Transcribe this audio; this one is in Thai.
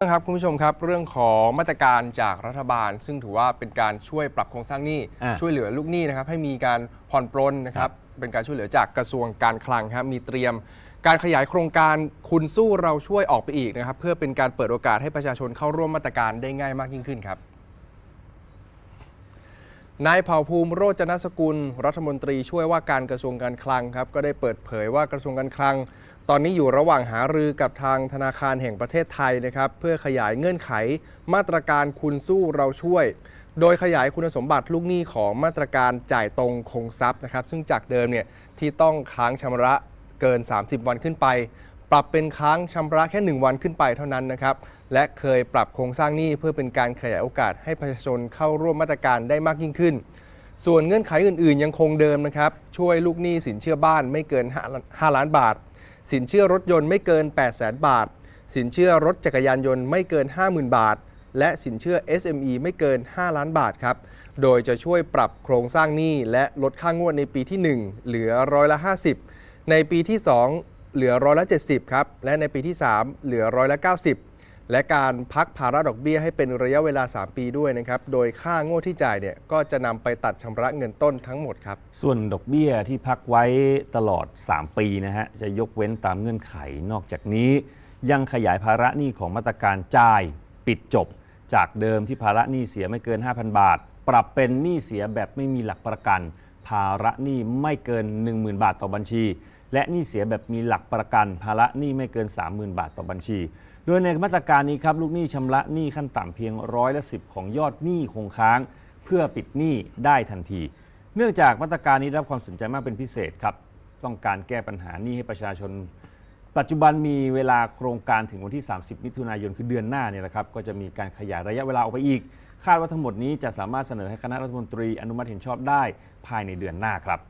ครับคุณผู้ชมครับเรื่องของมาตรการจากรัฐบาล ซึ่งถือว่าเป็นการช่วยปรับโครงสร้างหนี้อ่าช่วยเหลือลูกหนี้นะครับให้มีการผ่อนปลนนะครับเป็นการช่วยเหลือจากกระทรวงการคลังครับมีเตรียม การขยายโครงการคุณสู้เราช่วยออกไปอีกนะครับเพื่อเป็นการเปิดโอกาสให้ประชาชนเข้าร่วมมาตรการได้ง่ายมากยิ่งขึ้นครับ นายเผ่าภูมิโรจนสกุล รัฐมนตรีช่วยว่าการกระทรวงการคลังครับก็ได้เปิดเผยว่ากระทรวงการคลัง ตอนนี้อยู่ระหว่างหารือกับทางธนาคารแห่งประเทศไทยนะครับเพื่อขยายเงื่อนไข มาตรการคุณสู้เราช่วย โดยขยายคุณสมบัติลูกหนี้ของมาตรการจ่ายตรงคงทรัพย์นะครับซึ่งจากเดิมเนี่ยที่ต้องค้างชำระเกิน 30 วันขึ้นไป ปรับเป็นค้างชำระแค่ 1 วันขึ้นไปเท่านั้นนะครับ และเคยปรับโครงสร้างหนี้เพื่อเป็นการขยายโอกาสให้ประชาชนเข้าร่วมมาตรการได้มากยิ่งขึ้น ส่วนเงื่อนไขอื่นๆ ยังคงเดิมนะครับ ช่วยลูกหนี้สินเชื่อบ้านไม่เกิน 5 ล้านบาท สินเชื่อรถยนต์ไม่เกิน 8 0 0 0 0 0บาท สินเชื่อรถจักรยานยนต์ไม่เกิน 50,000 บาท และสินเชื่อ SME ไม่เกิน 5 ล้านบาทครับ โดยจะช่วยปรับโครงสร้างหนี้และลดค่างวดในปีที่ 1 เหลือร้อยละ 50 ในปีที่ 2 เหลือร้อยละ 70 ครับ และในปีที่ 3 เหลือร้อยละ 90 และการพักภาระดอกเบี้ยให้เป็นระยะเวลา 3 ปีด้วยนะครับ โดยค่างวดที่จ่ายเนี่ยก็จะนำไปตัดชำระเงินต้นทั้งหมดครับ ส่วนดอกเบี้ยที่พักไว้ตลอด 3 ปีนะฮะ จะยกเว้นตามเงื่อนไข นอกจากนี้ ยังขยายภาระหนี้ของมาตรการจ่ายปิดจบ จากเดิมที่ภาระหนี้เสียไม่เกิน 5,000 บาท ปรับเป็นหนี้เสียแบบไม่มีหลักประกัน ภาระหนี้ไม่เกิน 10,000 บาทต่อบัญชี และหนี้เสียแบบมีหลักประกันภาระหนี้ไม่เกิน 30,000 บาทต่อบัญชี โดยในมาตรการนี้ครับลูกหนี้ชำระหนี้ขั้นต่ำเพียงร้อยละสิของยอดหนี้คงค้าง เพื่อปิดหนี้ได้ทันที เนื่องจากมาตรการนี้รับความสนใจมากเป็นพิเศษครับต้องการแก้ปัญหาหนี้ให้ประชาชน ปัจจุบันมีเวลาโครงการถึงวันที่ 30 มิถุนายนคือเดือนหน้าเนี่ยแหละครับก็จะมีการขยายระยะเวลาออกไปอีก คาดว่าทั้งหมดนี้จะสามารถเสนอให้คณะรัฐมนตรีอนุมัติเห็นชอบได้ภายในเดือนหน้าครับ